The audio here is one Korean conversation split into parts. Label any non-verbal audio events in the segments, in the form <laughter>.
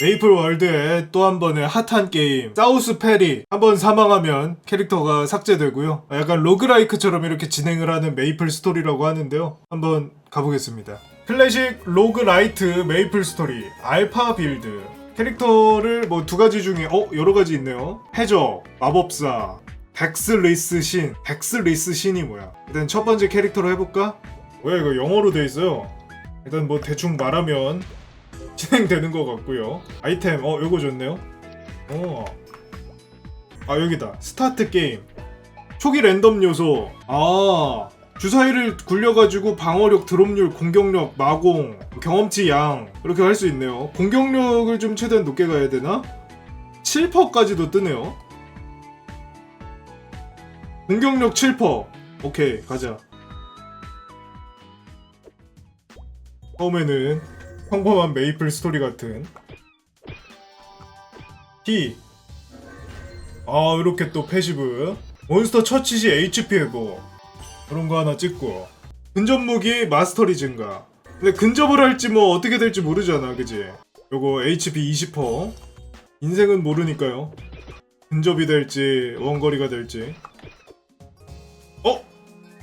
메이플 월드의 또 한 번의 핫한 게임 사우스 페리. 한 번 사망하면 캐릭터가 삭제되고요. 약간 로그라이크처럼 이렇게 진행을 하는 메이플 스토리라고 하는데요. 한번 가보겠습니다. 클래식 로그라이트 메이플 스토리 알파 빌드. 캐릭터를 뭐 두 가지 중에 어 여러 가지 있네요. 해적 마법사 덱스리스 신. 덱스리스 신이 뭐야? 일단 첫 번째 캐릭터로 해볼까? 뭐야 이거 영어로 돼 있어요? 일단 뭐 대충 말하면 진행되는 것 같고요. 아이템, 어, 요거 좋네요. 어. 아, 여기다. 스타트 게임. 초기 랜덤 요소. 아. 주사위를 굴려가지고 방어력, 드롭률, 공격력, 마공, 경험치 양 이렇게 할 수 있네요. 공격력을 좀 최대한 높게 가야 되나? 7%까지도 뜨네요. 공격력 7%. 오케이, 가자. 처음에는 평범한 메이플 스토리 같은. T. 아 이렇게 또 패시브. 몬스터 처치 시 HP 회복 그런 거 하나 찍고. 근접 무기 마스터리 증가. 근데 근접을 할지 뭐 어떻게 될지 모르잖아 그지? 요거 HP 20% 인생은 모르니까요. 근접이 될지 원거리가 될지. 어?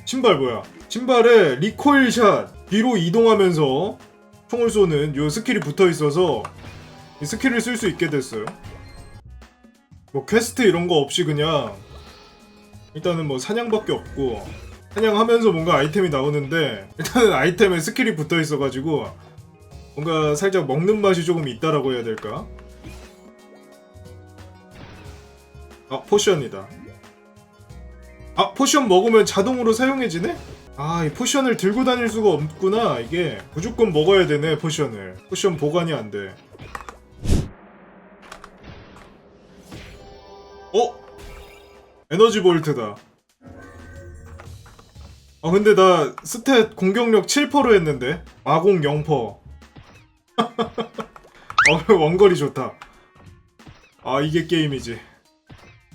신발 뭐야? 신발에 리코일 샷. 뒤로 이동하면서 총을 쏘는 요 스킬이 붙어 있어서 이 스킬을 쓸 수 있게 됐어요. 뭐 퀘스트 이런 거 없이 그냥 일단은 뭐 사냥밖에 없고 사냥하면서 뭔가 아이템이 나오는데 일단은 아이템에 스킬이 붙어 있어가지고 뭔가 살짝 먹는 맛이 조금 있다라고 해야 될까? 아 포션이다. 아 포션 먹으면 자동으로 사용해지네? 아, 이 포션을 들고 다닐 수가 없구나. 이게 무조건 먹어야 되네, 포션을. 포션 보관이 안 돼. 어? 에너지 볼트다. 아, 근데 나 스탯 공격력 7%로 했는데. 마공 0%. <laughs> 어, 원거리 좋다. 아, 이게 게임이지.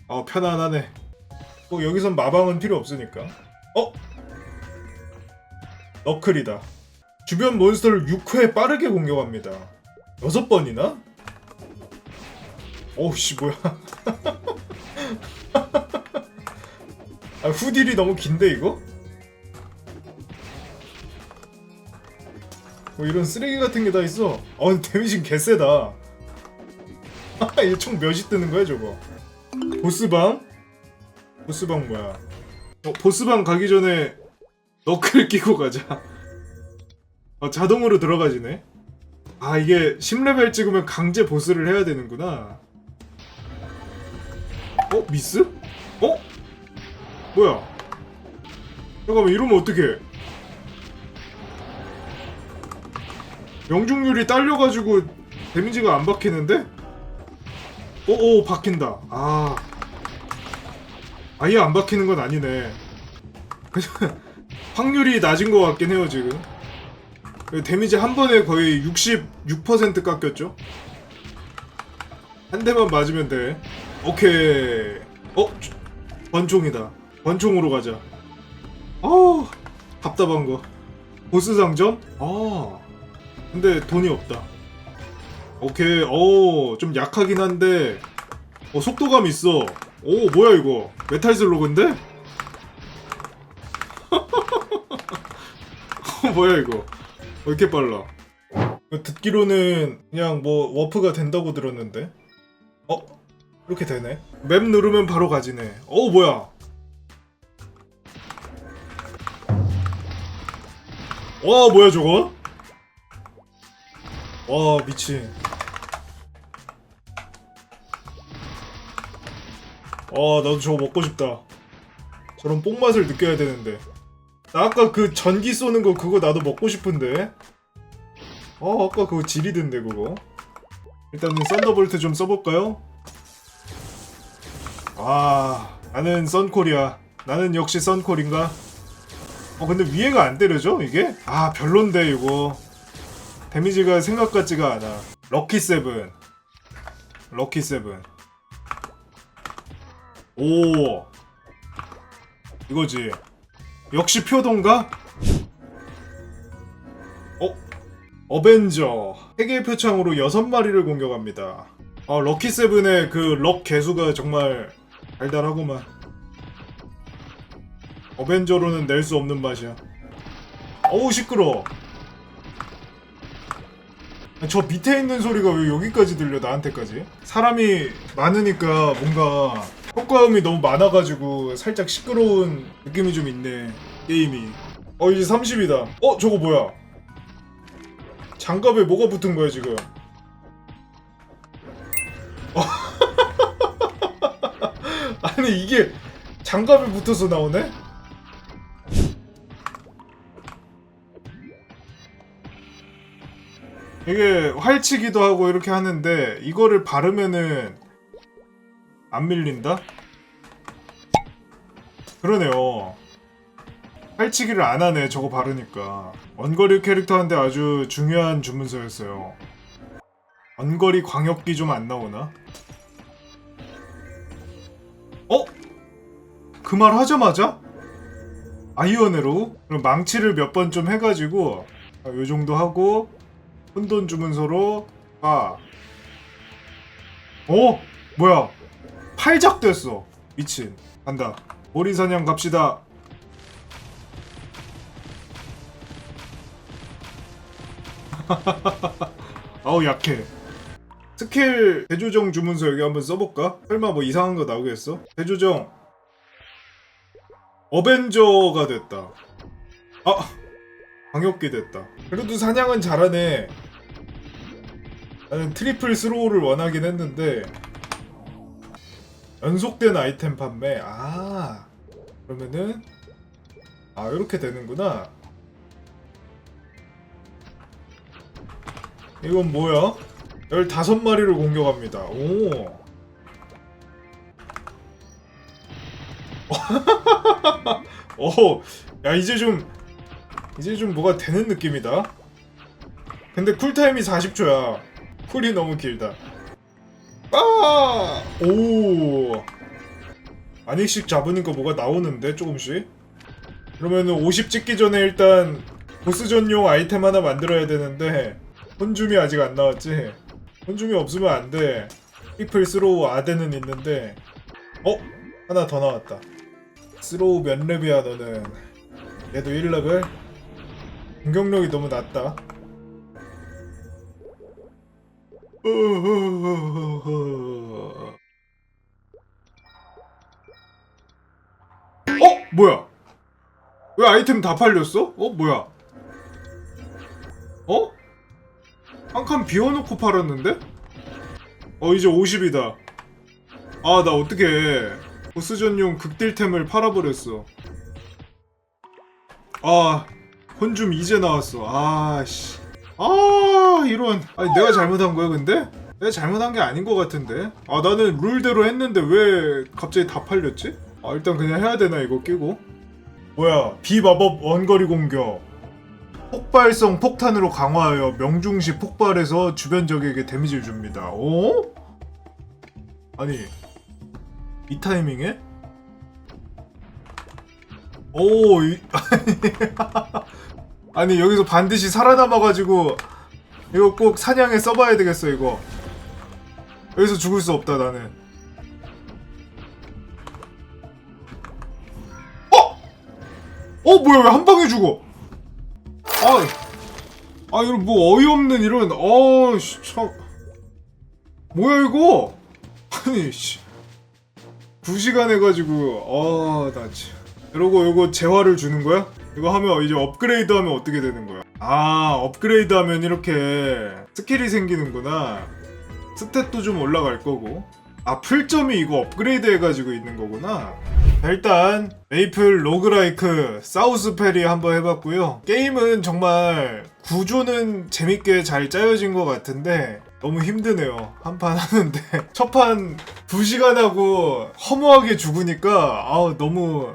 아, 편안하네. 뭐, 여기선 마방은 필요 없으니까. 어? 너클이다. 주변 몬스터를 6회 빠르게 공격합니다. 6번이나? 오우씨 뭐야 <laughs> 아, 후딜이 너무 긴데 이거? 뭐 이런 쓰레기 같은 게 다 있어 어 데미지 개세다 얘총 몇이 뜨는 거야 저거 보스방? 보스방 뭐야 어, 보스방 가기 전에 너클 끼고 가자. 어, 자동으로 들어가지네. 아, 이게 10레벨 찍으면 강제 보스를 해야 되는구나. 어? 미스? 어? 뭐야? 잠깐만, 이러면 어떡해. 명중률이 딸려가지고 데미지가 안 박히는데? 오오 박힌다. 아. 아예 안 박히는 건 아니네. <laughs> 그냥 확률이 낮은 것 같긴 해요 지금. 데미지 한 번에 거의 66% 깎였죠? 한 대만 맞으면 돼. 오케이. 어? 권총이다. 권총으로 가자. 어 답답한 거. 보스 상점? 아 근데 돈이 없다. 오케이. 어좀 약하긴 한데. 어 속도감 있어. 오 뭐야 이거? 메탈 슬로그인데? 뭐야 이거? 왜 이렇게 빨라? 듣기로는 그냥 뭐 워프가 된다고 들었는데? 어? 이렇게 되네? 맵 누르면 바로 가지네. 어 뭐야? 와 뭐야 저거? 와 미친. 와 나도 저거 먹고 싶다. 저런 뽕맛을 느껴야 되는데. 나 아까 그 전기 쏘는 거 그거 나도 먹고 싶은데. 어 아까 그거 지리던데 그거. 일단은 썬더볼트 좀 써볼까요? 아 나는 썬콜이야. 나는 역시 썬콜인가? 어 근데 위에가 안 때려져 이게? 아 별론데 이거. 데미지가 생각 같지가 않아. 럭키 세븐. 럭키 세븐. 오. 이거지. 역시 표동가? 어? 어벤져 세계 표창으로 6마리를 공격합니다. 아 럭키 세븐의 그 럭 개수가 정말 달달하구만. 어벤져로는 낼 수 없는 맛이야. 어우 시끄러. 저 밑에 있는 소리가 왜 여기까지 들려 나한테까지? 사람이 많으니까 뭔가 효과음이 너무 많아가지고 살짝 시끄러운 느낌이 좀 있네 게임이. 어 이제 30이다. 어 저거 뭐야? 장갑에 뭐가 붙은 거야 지금? 어. <laughs> 아니 이게 장갑에 붙어서 나오네? 이게 활치기도 하고 이렇게 하는데 이거를 바르면은 안 밀린다? 그러네요. 활치기를 안 하네 저거 바르니까 원거리 캐릭터한테 아주 중요한 주문서였어요 원거리 광역기 좀 안 나오나? 어? 그 말 하자마자? 아이언으로? 그럼 망치를 몇 번 좀 해가지고 아, 요 정도 하고 혼돈 주문서로 아 어? 뭐야 팔작 됐어. 미친. 간다. 오리 사냥 갑시다. <laughs> 아우 약해. 스킬 대조정 주문서 여기 한번 써볼까? 설마 뭐 이상한 거 나오겠어? 대조정. 어벤져가 됐다. 아 광역기 됐다. 그래도 사냥은 잘하네. 나는 트리플 스로우를 원하긴 했는데 연속된 아이템 판매 아 그러면은 아 이렇게 되는구나 이건 뭐야? 15마리를 공격합니다. 오. <laughs> 오, 야 이제 좀 이제 좀 뭐가 되는 느낌이다. 근데 쿨타임이 40초야. 쿨이 너무 길다. 아! 오. 안익씩 잡으니까 뭐가 나오는데 조금씩. 그러면은 50 찍기 전에 일단 보스 전용 아이템 하나 만들어야 되는데 혼줌이 아직 안 나왔지. 혼줌이 없으면 안 돼. 피플 스로우 아데는 있는데 어? 하나 더 나왔다. 스로우 몇 렙이야 너는? 얘도 1렙을? 공격력이 너무 낮다. 어? 뭐야? 왜 아이템 다 팔렸어? 어? 뭐야? 어? 한 칸 비워놓고 팔았는데? 어 이제 50이다 아 나 어떡해 보스 전용 극딜템을 팔아버렸어 아 혼줌 이제 나왔어 아씨 아 이런 아니 내가 잘못한 거야 근데? 내가 잘못한 게 아닌 것 같은데 아 나는 룰대로 했는데 왜 갑자기 다 팔렸지? 아 일단 그냥 해야 되나 이거 끼고 뭐야 비마법 원거리 공격 폭발성 폭탄으로 강화하여 명중시 폭발해서 주변 적에게 데미지를 줍니다. 오? 아니 이 타이밍에? 오, 이, <laughs> 아니 여기서 반드시 살아남아가지고 이거 꼭 사냥에 써봐야 되겠어 이거. 여기서 죽을 수 없다 나는. 어? 어 뭐야 왜 한 방에 죽어? 아, 아 이런 뭐 어이없는 이런 어씨 참 뭐야 이거? 아니 씨. 2시간 해가지고 아나 참. 이러고 이거 재화를 주는 거야? 이거 하면 이제 업그레이드 하면 어떻게 되는 거야? 아 업그레이드 하면 이렇게 스킬이 생기는구나. 스탯도 좀 올라갈 거고. 아 풀점이 이거 업그레이드 해가지고 있는 거구나. 자, 일단 메이플 로그라이크 사우스페리 한번 해봤고요. 게임은 정말 구조는 재밌게 잘 짜여진 것 같은데 너무 힘드네요. 한 판 하는데. <laughs> 첫 판 2시간 하고 허무하게 죽으니까 아우 너무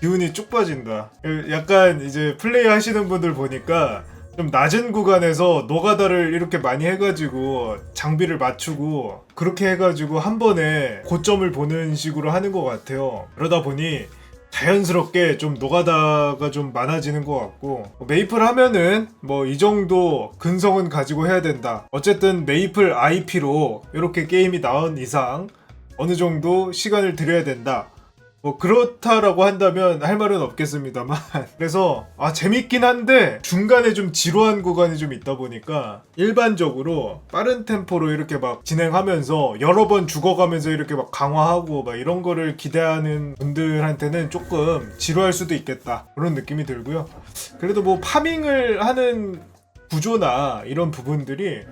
기운이 쭉 빠진다 약간 이제 플레이 하시는 분들 보니까 좀 낮은 구간에서 노가다를 이렇게 많이 해가지고 장비를 맞추고 그렇게 해가지고 한 번에 고점을 보는 식으로 하는 것 같아요. 그러다 보니 자연스럽게 좀 노가다가 좀 많아지는 것 같고 메이플 하면은 뭐 이 정도 근성은 가지고 해야 된다. 어쨌든 메이플 IP로 이렇게 게임이 나온 이상 어느 정도 시간을 들여야 된다. 뭐 그렇다라고 한다면 할 말은 없겠습니다만. <laughs> 그래서 아 재밌긴 한데 중간에 좀 지루한 구간이 좀 있다 보니까 일반적으로 빠른 템포로 이렇게 막 진행하면서 여러 번 죽어가면서 이렇게 막 강화하고 막 이런 거를 기대하는 분들한테는 조금 지루할 수도 있겠다. 그런 느낌이 들고요. 그래도 뭐 파밍을 하는 구조나 이런 부분들이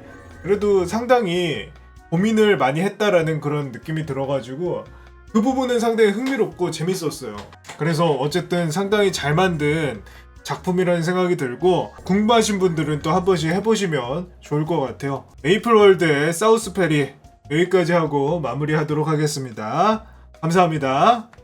그래도 상당히 고민을 많이 했다라는 그런 느낌이 들어가지고 그 부분은 상당히 흥미롭고 재밌었어요. 그래서 어쨌든 상당히 잘 만든 작품이라는 생각이 들고 궁금하신 분들은 또 한 번씩 해보시면 좋을 것 같아요. 메이플월드의 사우스 페리 여기까지 하고 마무리하도록 하겠습니다. 감사합니다.